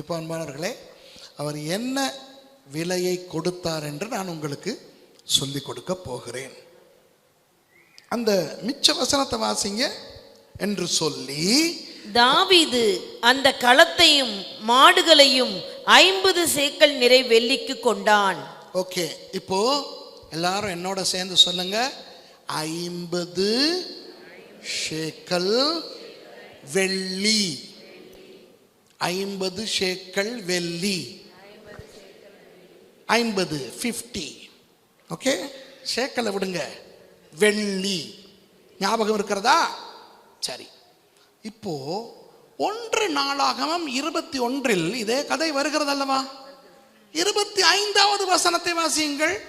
இப்போ அன்பானவர்களே அவர் என்ன விலையை கொடுத்தார் என்று நான் உங்களுக்கு சொல்லிக் கொடுக்க போகிறேன். அந்த மிச்ச வசனத்தை வாசிங்க என்று சொல்லி தாவீது அந்த களத்தையும் மாடுகளையும் ஐம்பது சேக்கல் நிறை வெள்ளிக்கு கொண்டான். ஓகே இப்போ எல்லாரும் என்னோட சேர்ந்து சொல்லுங்க. ஐம்பது ஷேக்கல் வெள்ளி. ஐம்பது ஷேக்கல் வெள்ளி. ஐம்பது ஃபிஃப்டி ஓகே ஷேக்கலை விடுங்க. வெள்ளி. ஞாபகம் இருக்கிறதா? சரி. இப்போ ஒன்று நாளாகமம் இருபத்தி ஒன்றில் இதே கதை வருகிறது அல்லவா இருபத்தி ஐந்தாவது வசனத்தை வாசியுங்கள்.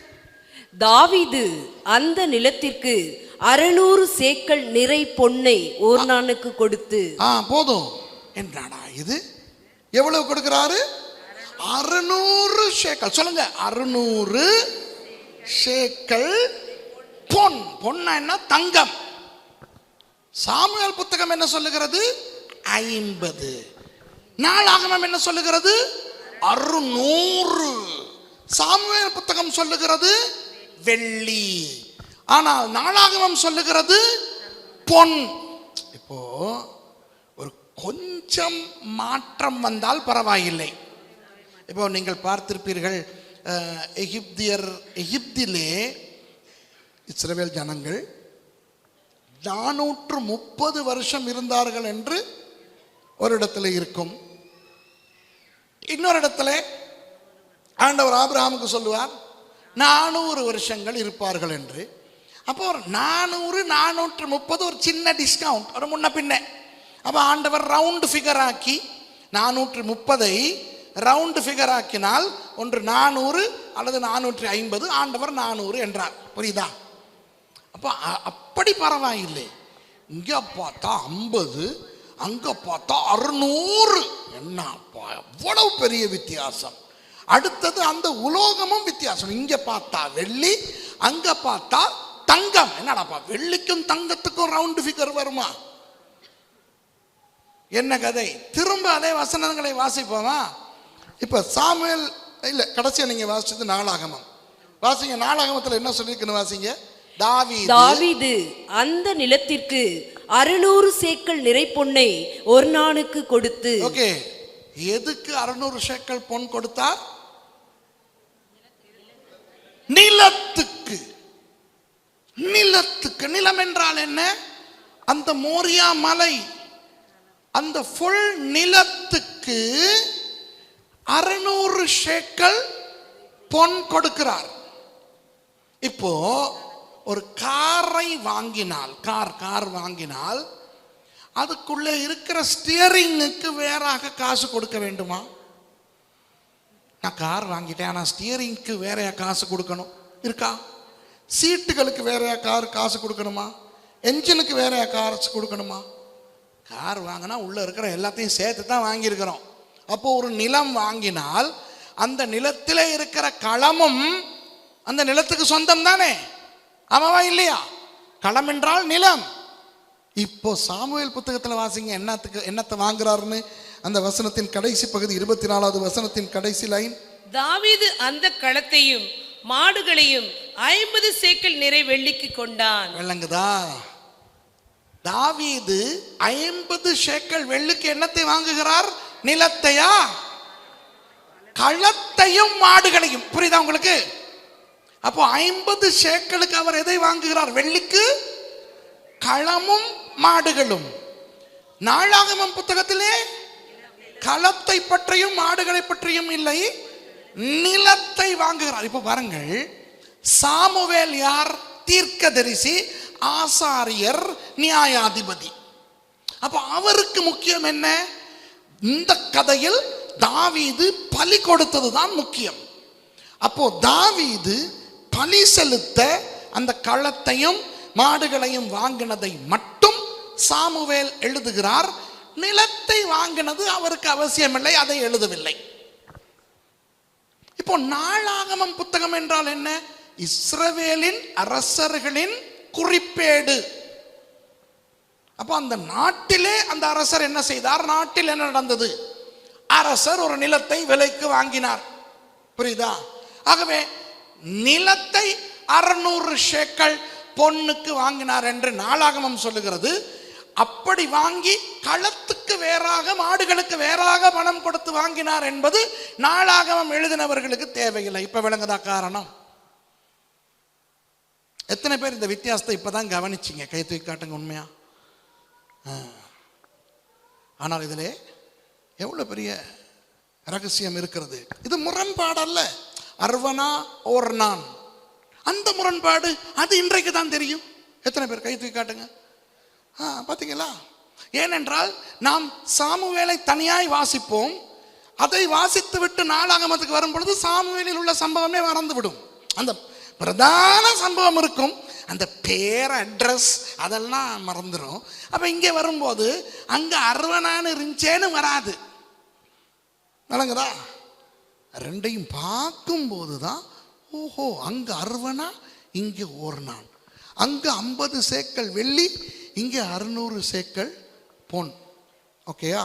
தாவீது அந்த நிலத்திற்கு அறுநூறு சேக்கல் நிறை பொன்னை ஓர்னானுக்கு கொடுத்து ஆ போதும். என்னடா இது? எவ்வளவு கொடுக்கிறாரு? அறுநூறு ஷேக்கல் சொல்லுங்க அறுநூறு ஷேக்கல் பொன். பொன்னா என்ன? தங்கம். சாமுவேல் புத்தகம் என்ன சொல்லுகிறது? ஐம்பது. நாளாகமம் என்ன சொல்லுகிறது? அறுநூறு. சாமுவேல் புத்தகம் சொல்லுகிறது? வெள்ளி. ஆனால் நாளாகமம் சொல்லுகிறது? பொன். இப்போ கொஞ்சம் மாற்றம் வந்தால் பரவாயில்லை. இப்போ நீங்கள் பார்த்திருப்பீர்கள் எகிப்தியர் எகிப்திலே இஸ்ரவேல் ஜனங்கள் நானூற்று முப்பது வருஷம் இருந்தார்கள் என்று ஒரு இடத்துல இருக்கும். இன்னொரு இடத்துல ஆண்டவர் ஆபிரஹாமுக்கு சொல்லுவார் நானூறு வருஷங்கள் இருப்பார்கள் என்று. அப்போ ஒரு நானூறு நானூற்று முப்பது ஒரு சின்ன டிஸ்கவுண்ட் ஒரு முன்ன பின்ன. அப்போ ஆண்டவர் ரவுண்டு ஃபிகர் ஆக்கி நானூற்று முப்பதை ரவுண்டு ஃபிகர் ஆக்கினால் ஒன்று நானூறு அல்லது நானூற்றி ஐம்பது ஆண்டவர் நானூறு என்றார். புரியுதா? அப்போ அ- அப்படி பரவாயில்லை. இங்கே பார்த்தா ஐம்பது அங்கே பார்த்தா அறுநூறு. என்னப்பா எவ்வளவு பெரிய வித்தியாசம். அடுத்தது அந்த உலோகமும் வித்தியாசம். இங்கே பார்த்தா வெள்ளி அங்கே பார்த்தா தங்கம். என்னடாப்பா வெள்ளிக்கும் தங்கத்துக்கும் ரவுண்டு ஃபிகர் வருமா? என்ன கதை? திரும்ப அதே வசனங்களை வாசிப்போமா? இப்போ சாமுவேல் இல்லை கடைசியா நீங்க வாசிச்சது நாளாகமம். வாசிங்க நாளாகமத்தில் என்ன சொல்லியிருக்குன்னு வாசிங்க? தாவீது. அந்த நிலத்திற்கு அறுநூறு சேக்கல் நிறை பொன்னை ஒர்னானுக்கு கொடுத்து. ஓகே எதுக்கு அறுநூறு ஷேக்கல் பொன் கொடுத்தார் நிலத்துக்கு. நிலத்துக்கு. நிலம் என்றால் என்ன? அந்த மோரியா மலை. அந்த ஃபுல் நிலத்துக்கு அறுநூறு ஷேக்கல் பொன் கொடுக்கிறார். இப்போ ஒரு காரை வாங்கினால் கார் கார் வாங்கினால் அதுக்குள்ளே இருக்கிற ஸ்டியரிங்குக்கு வேறாக காசு கொடுக்க வேண்டுமா? நான் கார் வாங்கிட்டேன் ஆனால் ஸ்டியரிங்க்கு வேறையா காசு கொடுக்கணும். இருக்கா? சீட்டுகளுக்கு வேறையா கார் காசு கொடுக்கணுமா? என்ஜினுக்கு வேறையா காசு கொடுக்கணுமா? கார் வாங்கினா உள்ளே இருக்கிற எல்லாத்தையும் சேர்த்து தான் வாங்கியிருக்கிறோம். அப்போ ஒரு நிலம் வாங்கினால் அந்த நிலத்தில் இருக்கிற களமும் அந்த நிலத்துக்கு சொந்தம் தானே ஆமாவா இல்லையா? களம் என்றால் நிலம். இப்போ சாமுவேல் புத்தகத்தில் வாசிங்க என்னத்துக்கு என்னத்தை வாங்குறாருன்னு? அந்த வசனத்தின் கடைசி பகுதி இருபத்தி நாலாவது வசனத்தின் கடைசி லைன். தாவீது அந்த களத்தையும் மாடுகளையும் ஐம்பது சேக்கல் நிறை வெள்ளிக்கு கொண்டான். விளங்குதா? தாவீது ஐம்பது ஷேக்கல் வெள்ளுக்கு என்னத்தை வாங்குகிறார்? நிலத்தையா? களத்தையும் மாடுகளையும். புரியுதா உங்களுக்கு? அப்போ ஐம்பது ஷேக்களுக்கு அவர் எதை வாங்குகிறார்? வெள்ளிக்கு? களமும் மாடுகளும். நாளாகமம் புத்தகத்திலே களத்தை பற்றியும் மாடுகளை பற்றியும் இல்லை நிலத்தை வாங்குகிறார். இப்போ பாருங்கள் சாமுவேல் யார்? தீர்க்கதரிசி ஆசாரியர் நியாயாதிபதி. அப்போ அவருக்கு முக்கியம் என்ன? இந்த கதையில் தாவீது பலி கொடுத்தது தான் முக்கியம். அப்போ தாவீது பலி செலுத்த அந்த களத்தையும் மாடுகளையும் வாங்கினதை மட்டும் சாமுவேல் எழுதுகிறார். நிலத்தை வாங்கினது அவருக்கு அவசியமில்லை அதை எழுதவில்லை. இப்போ நாளாகமம் புத்தகம் என்றால் என்ன? இஸ்ரவேலின் அரசர்களின் குறிப்பேடு. அப்போ அந்த நாட்டிலே அந்த அரசர் என்ன செய்தார்? நாட்டில் என்ன நடந்தது? அரசர் ஒரு நிலத்தை விலைக்கு வாங்கினார். புரியுதா? ஆகவே நிலத்தை அறுநூறு ஷேக்கள் பொன்னுக்கு வாங்கினார் என்று நாளாகமம் சொல்லுகிறது. அப்படி வாங்கி களத்துக்கு வேறாக மாடுகளுக்கு வேறாக பணம் கொடுத்து வாங்கினார் என்பது நாளாகமம் எழுதினவர்களுக்கு தேவையில்லை. இப்ப விளங்குதா காரணம்? எத்தனை பேர் இந்த வித்தியாசத்தை இப்பதான் கவனிச்சிங்க? கை தூக்கி காட்டுங்க உண்மையா? ஆனால் இதில் எவ்வளவு பெரிய ரகசியம் இருக்கிறது? இது முரண்பாடல்ல. அர்வனா ஓர் நான். அந்த முரண்பாடு அது இன்றைக்கு தான் தெரியும். எத்தனை பேர் கை தூக்கி காட்டுங்க? ஆ பார்த்தீங்களா ஏனென்றால் நாம் சாமுவேலை தனியாய் வாசிப்போம். அதை வாசித்து விட்டு நாளாகமத்துக்கு வரும் பொழுது சாமுவேலில் உள்ள சம்பவமே மறந்துவிடும். அந்த பிரதான சம்பவம் இருக்கும். அந்த பேர் அட்ரஸ் அதெல்லாம் மறந்துடும் அப்போ இங்கே வரும்போது அங்கே அருவனான்னு இருந்துச்சேன்னு வராது. விளங்குதா? ரெண்டையும் பார்க்கும்போது தான் ஓஹோ அங்கே அறுவனா இங்கே ஓர்னான். அங்கே ஐம்பது சேக்கள் வெள்ளி இங்கே அறுநூறு சேக்கள் பொன். ஓகேயா?